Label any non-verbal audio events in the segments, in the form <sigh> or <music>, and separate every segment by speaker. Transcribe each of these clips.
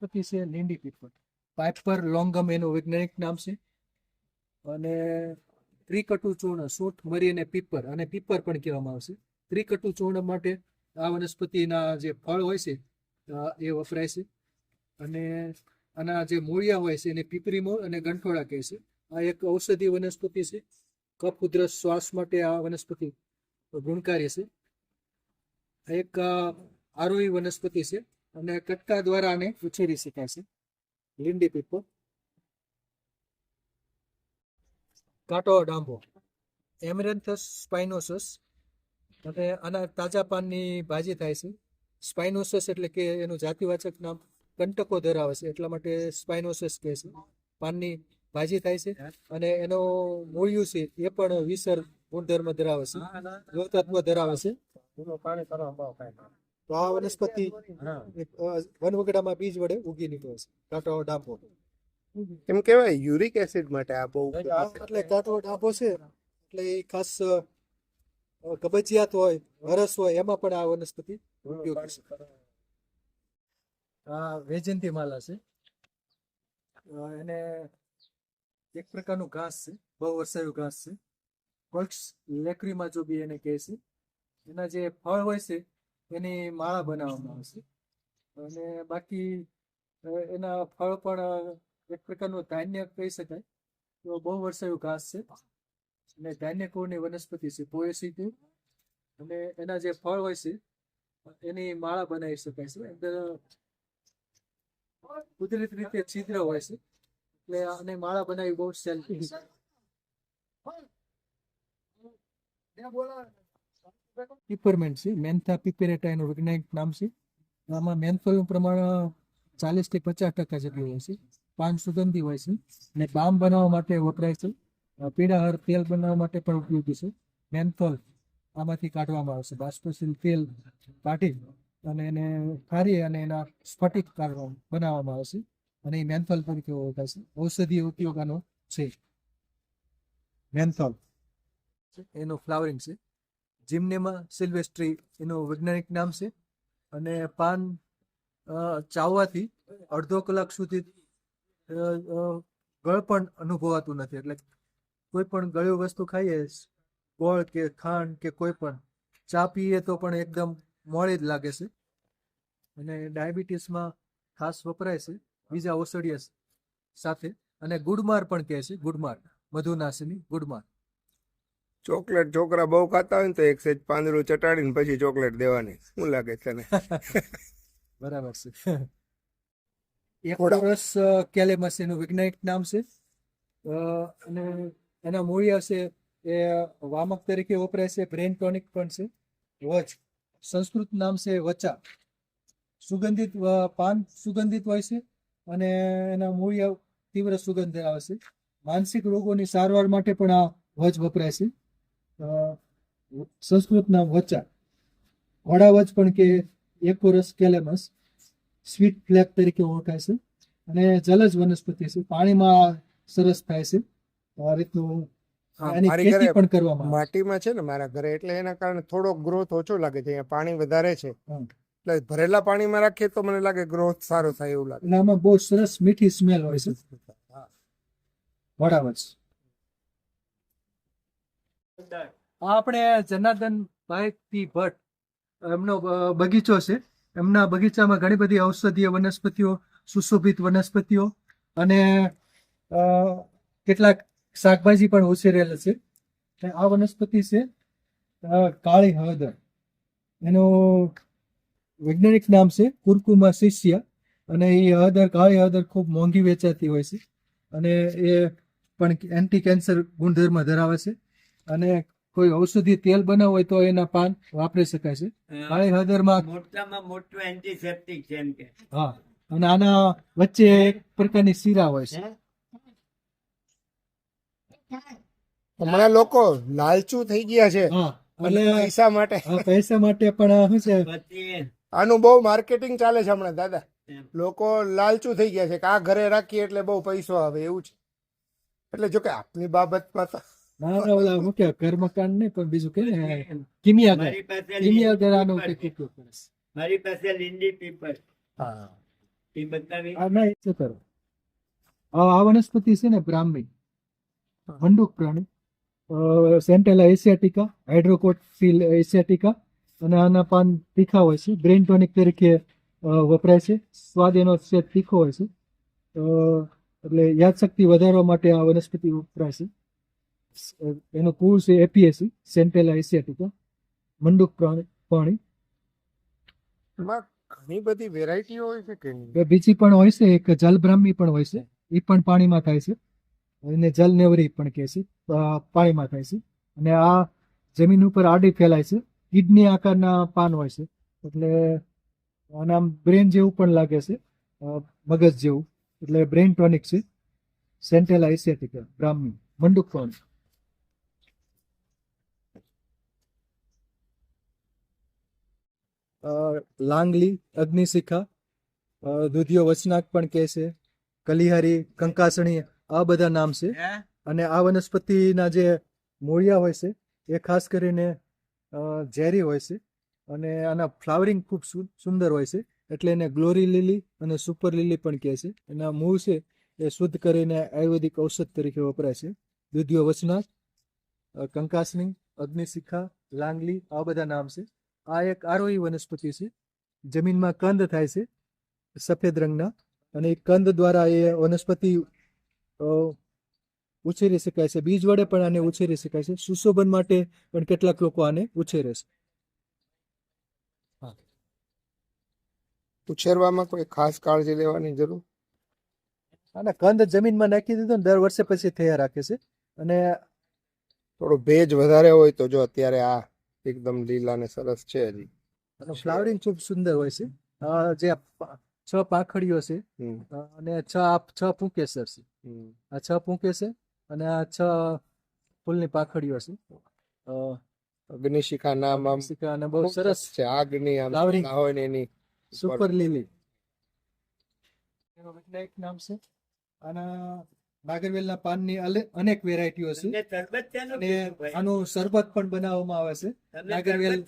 Speaker 1: વનસ્પતિ છે, લીંડી પીપર પાઇપર લોંગમ એનું વૈજ્ઞાનિક નામ છે. અને ત્રિકટુ ચૂર્ણ સૂંઠ મરી અને પીપર અને પીપર પણ કહેવામાં આવશે ત્રિકટુ ચૂર્ણ માટે આ વનસ્પતિના જે ફળ હોય છે એ વપરાય છે. અને આના જે મૂળિયા હોય છે, એને પીપરી મૂળ અને ગંઠોળા કહે છે. આ એક ઔષધિ વનસ્પતિ છે. કફ ઉધરસ શ્વાસ માટે આ વનસ્પતિ ગુણકારી છે. એક આરોહી વનસ્પતિ છે. અને કટકા દ્વારા આને ઉછેરી શકાશે લીંડી પીપો. કાંટો ડાંબો. એમરેન્થસ સ્પાઇનોસસ અને આના તાજા પાનની ભાજી થાય છે. સ્પાઇનોસસ એટલે કે એનું જાતિવાચક નામ કંટકો ધરાવે છે. એટલા માટે સ્પાઇનોસસ કહે છે. પાનની ભાજી થાય છે અને એનો મૂળિયું છે એ પણ વિસર ગુણધર્મ ધરાવે છે. લોહતત્વ ધરાવે છે. તો આ વનસ્પતિ એક, અ, વનવગડામાં બીજ વડે ઉગી નીકળે છે કાંટો ડાંબો.
Speaker 2: એમ કહેવાય યુરિક એસિડ માટે આ બહુ
Speaker 1: એટલે કાંટો ડાંબો છે એટલે એ ખાસ કબજિયાત હોય હરસ હોય એમાં પણ આ વનસ્પતિ ઉપયોગી છે. આ વેજંતી માલા છે. એને એક પ્રકારનું ઘાસ છે બહુ વર્ષાયું ઘાસ છે. કોક્સ લેકરીમાં જો બી એને કહે છે એના જે ફળ હોય છે એની માળા બનાવવામાં આવશે અને બાકી એના ફળ પણ એક પ્રકારનું ધાન્ય કહી શકાય. તો બહુ વર્ષાયું ઘાસ છે. અને ધાન્ય કુળની વનસ્પતિ છે પોએસી તે અને એના જે ફળ હોય છે, એની માળા બનાવી શકાય છે. અંદર કુદરતી રીતે છિદ્ર હોય છે. એટલે આને માળા બનાવી બહુ સેલ્ફી છે. પીપરમેન્ટ છે. મેન્થા પીપેરેટા એનું નામ છે. આમાં મેન્થોલનું પ્રમાણ ચાલીસથી પચાસ ટકા જેટલું હોય છે. પાન સુગંધી હોય છે. અને બામ બનાવવા માટે વપરાય છે. અ, તેલ બનાવવા માટે પણ ઉપયોગી છે. મેન્થોલ આમાંથી કાઢવામાં આવશે બાષ્પશીલ તેલ કાઢી અને એને કાઢી અને એના સ્ફટિક બનાવવામાં આવશે અને એ મેન્થોલ તરીકે ઓળખાશે ઔષધીય ઉપયોગ આનો છે. મેન્થોલ એનું ફ્લાવરિંગ છે. જીમનેમા સિલ્વેસ્ટ્રી, એનું વૈજ્ઞાનિક નામ છે. અને પાન ચાવવાથી અડધો કલાક સુધી ગળ પણ અનુભવાતું નથી. એટલે કોઈ પણ ગળ્યું વસ્તુ ખાઈએ, ગોળ કે ખાંડ કે કોઈ પણ, ચા પીએ તો પણ એકદમ મોડી જ લાગે છે. અને ડાયાબિટીસમાં ખાસ વપરાય છે, બીજા ઔષધીય સાથે. અને ગુડમાર પણ કહે છે, ગુડમાર, મધુનાશની ગુડમાર.
Speaker 2: ચોકલેટ છોકરા બહુ ખાતા હોય ને તો એક સેજ પાંદડું ચટાડીને પછી ચોકલેટ દેવાની. શું લાગે તને? <laughs>
Speaker 1: બરાબર છે. <laughs> એક વર્ષ કેલેમસ એનું વૈજ્ઞાનિક નામ છે. અને એના મૂળિયા છે એ વામક તરીકે વપરાય છે બ્રેન ટોનિક પણ છે. વચ સંસ્કૃત નામ છે વચા. સુગંધિત પાન સુગંધિત હોય છે અને એના મૂળિયા તીવ્ર સુગંધ આવે છે. માનસિક રોગોની સારવાર માટે પણ આ વચ વપરાય છે. અ, સંસ્કૃત નામ વચા વડાવચ પણ કે એકોરસ કેલેમસ સ્વીટ ફ્લેક તરીકે ઓળખાય છે અને જલજ વનસ્પતિ છે. પાણીમાં સરસ થાય છે. આ રીતનું એની ખેતી પણ કરવામાં
Speaker 2: માટીમાં છે ને મારા ઘરે એટલે એના કારણે થોડો ગ્રોથ ઓછો લાગે છે. અહીંયા પાણી વધારે છે. એટલે ભરેલા પાણીમાં રાખીએ તો મને લાગે ગ્રોથ સારો થાય એવું લાગે.
Speaker 1: આમાં બહુ સરસ મીઠી સ્મેલ હોય છે. વડાવચ આપણે જનાર્દન ભાઈ પી ભટ્ટ, એમનો બગીચો છે. એમના બગીચામાં ઘણી બધી ઔષધીય વનસ્પતિઓ, સુશોભિત વનસ્પતિઓ અને કેટલાક શાકભાજી પણ ઉછેરેલ છે. આ વનસ્પતિ છે કાળી હળદર. એનું વૈજ્ઞાનિક નામ છે કુરકુમા શિષ્ય અને એ હળદર, કાળી હળદર ખૂબ મોંઘી વેચાતી હોય છે અને એ પણ એન્ટી કેન્સર ગુણધર્મ ધરાવે છે. અને કોઈ ઔષધિ તેલ બનાવવું હોય તો એના પાન વાપરી શકાય છે. કાળી હળદરમાં
Speaker 3: મોટામાં મોટું એન્ટીસેપ્ટિક છે એમ કે.
Speaker 1: હા. અને આના વચ્ચે એક પ્રકારની શીરા હોય છે.
Speaker 2: હમણાં લોકો લાલચુ થઈ ગયા છે.
Speaker 1: હા.
Speaker 2: અને પૈસા માટે.
Speaker 1: પૈસા માટે પણ શું છે?
Speaker 2: આનું બહુ માર્કેટિંગ ચાલે છે હમણાં દાદા. લોકો લાલચુ થઈ ગયા છે કે આ ઘરે રાખીએ એટલે બહુ પૈસો આવે એવું છે. એટલે જો કે આપની બાબતમાં તો
Speaker 1: ના ના ઓલા શું કે કર્મકાંડ નહીં પણ બીજું કે કિમિયાગર
Speaker 3: મારી
Speaker 1: કિમિયાગર આનો
Speaker 3: પીપર
Speaker 1: કંઈક
Speaker 3: છે.
Speaker 1: ઉપયોગ કરે છે.
Speaker 3: મારી પાસે લીંડી પીપર
Speaker 2: હા.
Speaker 3: એ બતાવી.
Speaker 1: આ કરો? આ વનસ્પતિ છે ને બ્રાહ્મી. મંડુક પ્રાણી. સેન્ટેલા એશિયાટિકા હાઇડ્રોકોટફિલ એશિયાટિકા અને આના પાન તીખા હોય છે. બ્રેન ટોનિક તરીકે વપરાય છે. સ્વાદ એનો છે તીખો હોય છે. એટલે યાદશક્તિ વધારવા માટે આ વનસ્પતિ વપરાય છે. એનું કુળ છે એપીએસી સેન્ટેલા એશિયાટિકા મંડુક પાણી.
Speaker 2: ઘણી બધી વેરાયટીઓ હોય છે કે
Speaker 1: બીજી પણ હોય છે એક જલબ્રાહ્મી પણ હોય છે એ પણ પાણીમાં થાય છે. એને જલ નેવરી પણ કહે છે પાણીમાં થાય છે. અને આ જમીન ઉપર આડી ફેલાય છે કિડની આકારના પાન હોય છે. એટલે આને આમ બ્રેન જેવું પણ લાગે છે મગજ જેવું. એટલે બ્રેન ટોનિક છે સેન્ટેલા એશિયાટિકા બ્રાહ્મી મંડુક પણ લાંગલી અગ્નિશિખા દુધિયો વચનાક પણ કહે છે. કલિહારી કંકાસણી આ બધા નામ છે. અને આ વનસ્પતિના જે મૂળિયા હોય છે એ ખાસ કરીને ઝેરી હોય છે. અને આના ફ્લાવરિંગ ખૂબ સુંદર હોય છે. એટલે એને ગ્લોરી લીલી અને સુપર લીલી પણ કહે છે. એના મૂળ છે એ શુદ્ધ કરીને આયુર્વેદિક ઔષધ તરીકે વપરાય છે. દુધિયો વચનાક કંકાસણી અગ્નિશિખા લાંગલી આ બધા નામ છે. આ એક આરોહી વનસ્પતિ છે. જમીનમાં કંદ થાય છે સફેદ રંગના અને કંદ દ્વારા એ વનસ્પતિ ઉછેરી શકાય છે. બીજ વડે પણ આને ઉછેરી શકાય છે. સુશોભન માટે પણ કેટલાક લોકો આને ઉછેરે છે.
Speaker 2: ઉછેરવામાં કોઈ ખાસ કાળજી લેવાની જરૂર?
Speaker 1: અને કંદ જમીનમાં નાખી દીધો ને દર વર્ષે પછી થયા રાખે છે. અને
Speaker 2: થોડો ભેજ વધારે હોય તો જો અત્યારે આ એકદમ લીલા ને સરસ છે હજી.
Speaker 1: ફ્લાવરિંગ ખૂબ સુંદર હોય છે. જે છ પાંખડીઓ છે. અને છ છ પુંકેસર છે. આ છ પુંકેસર અને આ છ ફૂલની પાંખડીઓ છે.
Speaker 2: અગ્નિશિખા નામ આમ
Speaker 1: શિખા અને બહુ સરસ
Speaker 2: છે. આગની આમ ફ્લાવરિંગ હોય ને એની
Speaker 1: સુપર લીલી. વૈજ્ઞાનિક નામ છે. આના નાગરવેલના પાનની અનેક વેરાયટીઓ છે. અને? આનું શરબત પણ બનાવવામાં આવે છે. નાગરવેલ-?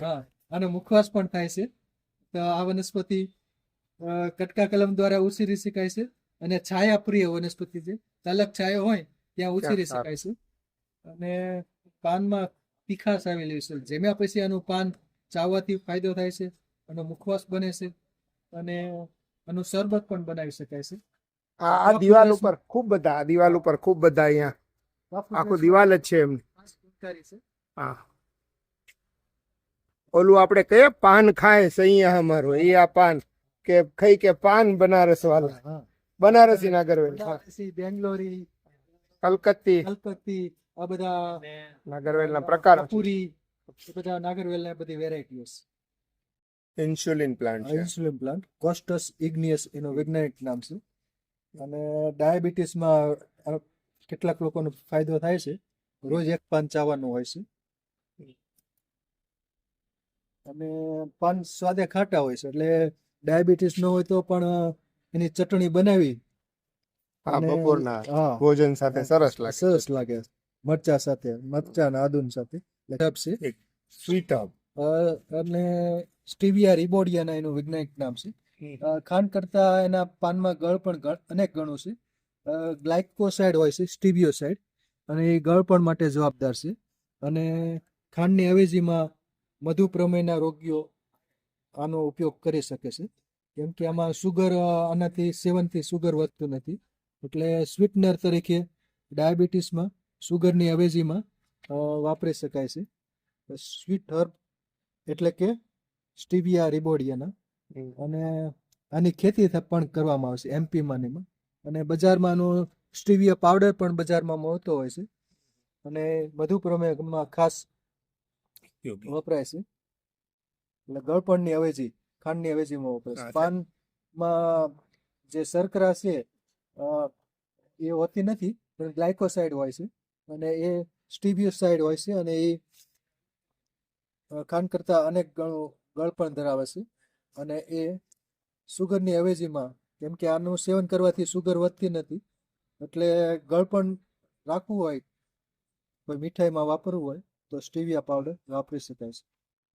Speaker 1: હા આનો મુખવાસ પણ થાય છે. તો આ વનસ્પતિ કટકા કલમ દ્વારા ઉછેરી શકાય છે અને છાયા પ્રિય વનસ્પતિ છે. તલક છાયો હોય ત્યાં ઉછેરી શકાય છે. અને પાનમાં તીખાશ આવેલી છે. જેમ્યા પછી આનું પાન ચાવવાથી ફાયદો થાય છે આનો મુખવાસ બને છે અને આનું શરબત પણ બનાવી શકાય છે.
Speaker 2: આ આ દિવાલ ઉપર ખૂબ બધા આ દિવાલ ઉપર ખૂબ બધા અહીંયા આખું દિવાલ જ છે એમ. હા. ઓલું આપણે કહીએ પાન ખાય સૈયા અમારો. એ આ પાન કે ખાઈ કે પાન બનારસ વાળા બનારસી નાગરવેલ
Speaker 1: બેંગ્લોરી
Speaker 2: કલકત્તી.
Speaker 1: કલકત્તી આ બધા
Speaker 3: નાગરવેલ
Speaker 2: ના પ્રકાર
Speaker 1: પૂરી બધા નાગરવેલ ના બધી વેરાયટીઓ
Speaker 2: insulin plant
Speaker 1: insulin plant costus igneus એનો વૈજ્ઞાનિક નામ છે. અને ડાયાબિટીસમાં કેટલાક લોકોનો ફાયદો થાય છે. રોજ એક પાન ચાવવાનું હોય છે. અને પાન સ્વાદે ખાટા હોય છે. એટલે ડાયાબિટીસ ન હોય તો પણ એની ચટણી બનાવી
Speaker 2: હા બપોરના ભોજન સાથે સરસ લાગે.
Speaker 1: સરસ લાગે. મરચા સાથે મરચા ના આદુન સાથે.
Speaker 2: સ્વીટ
Speaker 1: અને સ્ટીવિયા રિબોડિયાના એનું વૈજ્ઞાનિક નામ છે. ખાંડ કરતા એના પાનમાં ગળ પણ અનેક ગણો છે. ગ્લાયકોસાઇડ હોય છે, સ્ટીબિયોસાઇડ, અને એ ગળપણ માટે જવાબદાર છે. અને ખાંડની અવેજીમાં મધુ પ્રમેયના રોગીઓ આનો ઉપયોગ કરી શકે છે. કેમ કે આમાં સુગર આનાથી સેવનથી સુગર વધતું નથી. એટલે સ્વીટનર તરીકે ડાયાબિટીસમાં સુગરની અવેજીમાં વાપરી શકાય છે. સ્વીટ હર્બ એટલે કે સ્ટીવિયા રિબોડિયાના. અને આની ખેતી પણ કરવામાં આવશે એમપીમાં એમાં. અને બજારમાં આનો સ્ટીવિયા પાવડર પણ બજારમાં મળતો હોય છે. અને મધુ પ્રમેયમાં ખાસ વપરાય છે. એટલે ગળપણની અવેજી ખાંડની અવેજીમાં વપરાય છે. પાનમાં જે શર્કરા છે એ હોતી નથી પણ ગ્લાયકોસાઇડ હોય છે. અને એ સ્ટીબ્યુસાઇડ હોય છે અને એ ખાંડ કરતા અનેક ગણું ગળપણ ધરાવે છે. અને એ સુગરની અવેજીમાં કેમ કે આનું સેવન કરવાથી સુગર વધતી નથી એટલે ગળપણ રાખવું હોય કોઈ મીઠાઈમાં વાપરવું હોય તો સ્ટીવિયા પાવડર વાપરી શકાય છે.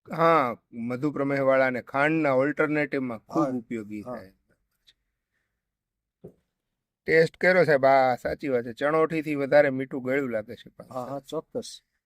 Speaker 2: હા મધુ પ્રમેહ વાળાને ખાંડના ઓલ્ટરનેટિવમાં ખૂબ ઉપયોગી થાય. ટેસ્ટ કર્યો સાહેબ આ સાચી વાત છે ચણોઠી થી વધારે મીઠું ગળ્યું લાગે છે
Speaker 1: હા હા ચોક્કસ.